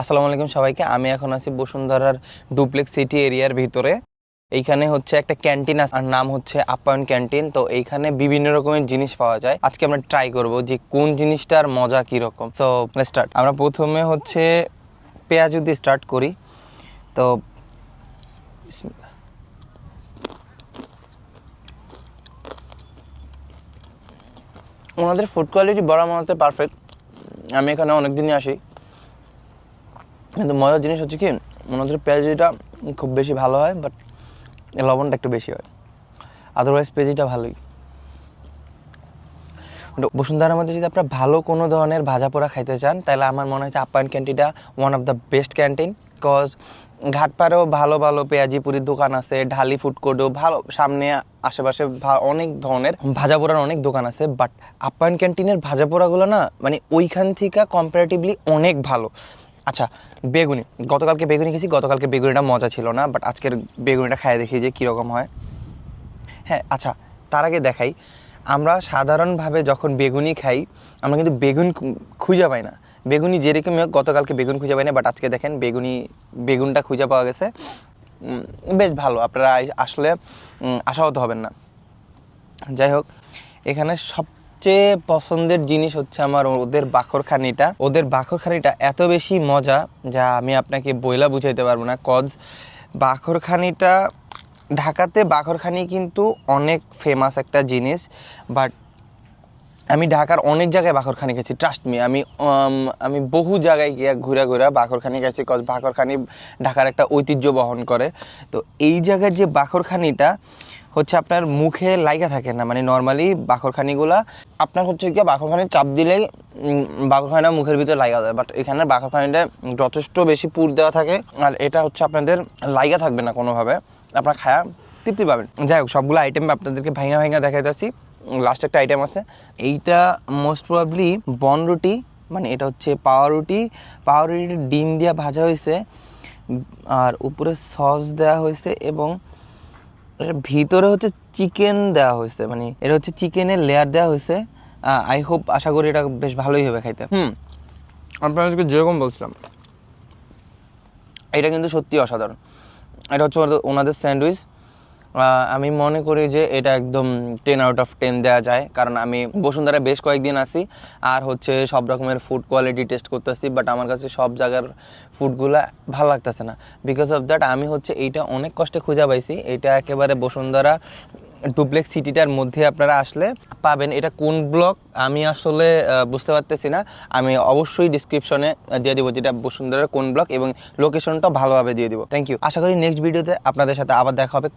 আসসালামু আলাইকুম সবাইকে। আমি এখন আছি বসুন্ধরার ডুপ্লেক্স সিটি এরিয়ার ভিতরে। এইখানে হচ্ছে একটা ক্যান্টিন আর নাম হচ্ছে আপ্যায়ন ক্যান্টিন। তো এইখানে বিভিন্ন রকমের জিনিস পাওয়া যায়। আজকে আমরা ট্রাই করব যে কোন জিনিসটার মজা কীরকম। সো স্টার্ট আমরা প্রথমে হচ্ছে পেঁয়াজ দিয়ে স্টার্ট করি। তো। ওনাদের ফুড কোয়ালিটি বড় মনে পারফেক্ট আমি এখানে অনেক দিনই আসি। কিন্তু মজার জিনিস হচ্ছে কি ওনাদের পেঁয়াজিটা খুব বেশি ভালো হয় বাট লবণটা একটু বেশি হয়। আদারওয়াইজ পেঁয়াজিটা ভালোই। বসুন্ধরার মধ্যে যদি আপনারা ভালো কোনো ধরনের ভাজা পোড়া খাইতে চান, তাহলে আমার মনে হচ্ছে আপ্যায়ন ক্যান্টিনটা one of the best canteen because ঘাটপাড়েও ভালো ভালো পেঁয়াজি পুরির দোকান আছে, ঢালি ফুড কোর্টও ভালো, সামনে আশেপাশে অনেক ধরনের ভাজা পোড়ার অনেক দোকান আছে বাট আপ্যায়ন ক্যান্টিনের ভাজা পোড়াগুলো না মানে ওইখান থেকে কম্পারেটিভলি অনেক ভালো। আচ্ছা বেগুনি। গতকালকে বেগুনি খেয়েছি, গতকালকে বেগুনিটা মজা ছিল না বাট আজকের বেগুনিটা খাই দেখি যে কীরকম হয়। হ্যাঁ আচ্ছা তার আগে দেখাই। আমরা সাধারণভাবে যখন বেগুনি খাই, আমরা কিন্তু বেগুন খুঁজে পাই না। বেগুনি যেরকম হোক, গতকালকে বেগুন খুঁজে পাই না বাট আজকে দেখেন বেগুনি, বেগুনটা খুঁজে পাওয়া গেছে। বেশ ভালো, আপনারা আসলে আশাহত হবেন না। যাই হোক, এখানে সবচেয়ে পছন্দের জিনিস হচ্ছে আমার ওদের বাখরখানিটা ওদের বাখরখানিটা এত বেশি মজা যা আমি আপনাকে বইলা বুঝাইতে পারব না। কজ বাখরখানিটা ঢাকাতে বাখরখানি কিন্তু অনেক ফেমাস একটা জিনিস বাট আমি ঢাকার অনেক জায়গায় বাখরখানি গেছি ট্রাস্ট মি আমি আমি বহু জায়গায় গিয়ে ঘুরে ঘুরে বাখরখানি গেছি কজ বাখরখানি ঢাকার একটা ঐতিহ্য বহন করে। তো এই জায়গার যে বাখরখানিটা হচ্ছে আপনার মুখে লাইগা থাকে না মানে নর্মালি বাখরখানিগুলা আপনার হচ্ছে কি বাখরখানি চাপ দিলেই উম, বাখরখানিটা মুখের ভিতরে লাগা যায় বাট এখানে বাখরখানিটা যথেষ্ট বেশি পুর দেওয়া থাকে আর এটা হচ্ছে আপনাদের লাইগা থাকবে না কোনোভাবে। আপনার খায়া তৃপ্তি পাবেন। যাই হোক সবগুলো আইটেম আপনাদেরকে ভাঙা ভাঙা দেখাইতেছি লাস্ট একটা আইটেম আছে। এইটা মোস্ট প্রবাবলি বন রুটি মানে এটা হচ্ছে পাওয়া রুটি। পাওয়া রুটি ডিম দিয়ে ভাজা হয়েছে আর উপরে সস দেওয়া হয়েছে এবং ভিতরে হচ্ছে চিকেন দেওয়া হয়েছে মানে এটা হচ্ছে চিকেনের লেয়ার দেওয়া হয়েছে। আই হোপ আশা করি এটা বেশ ভালোই হবে খাইতে। হুম। আপনাদেরকে যেরকম বলছিলাম। এটা কিন্তু সত্যি অসাধারণ। এটা হচ্ছে ওনাদের- ওনাদের স্যান্ডউইচ। আমি মনে করি যে এটা একদম টেন আউট অফ টেন দেওয়া যায়। কারণ আমি বসুন্ধরায় বেশ কয়েকদিন আছি, আর হচ্ছে সব রকমের ফুড কোয়ালিটি টেস্ট করতেছি বাট আমার কাছে সব জায়গার ফুডগুলো ভালো লাগতেছে না। বিকজ অফ দ্যাট আমি হচ্ছে এইটা অনেক কষ্টে খুঁজে পাইছি। এটা একেবারে বসুন্ধরা ডুপ্লেক্স সিটিটার মধ্যে আপনারা আসলে পাবেন। এটা কোন ব্লক আমি আসলে বুঝতে পারতেছি না। আমি অবশ্যই ডিসক্রিপশনে দিয়ে দিব যেটা বসুন্ধরার কোন ব্লক এবং লোকেশনটা ভালোভাবে দিয়ে দিব। থ্যাংক ইউ আশা করি নেক্সট ভিডিওতে আপনাদের সাথে আবার দেখা হবে।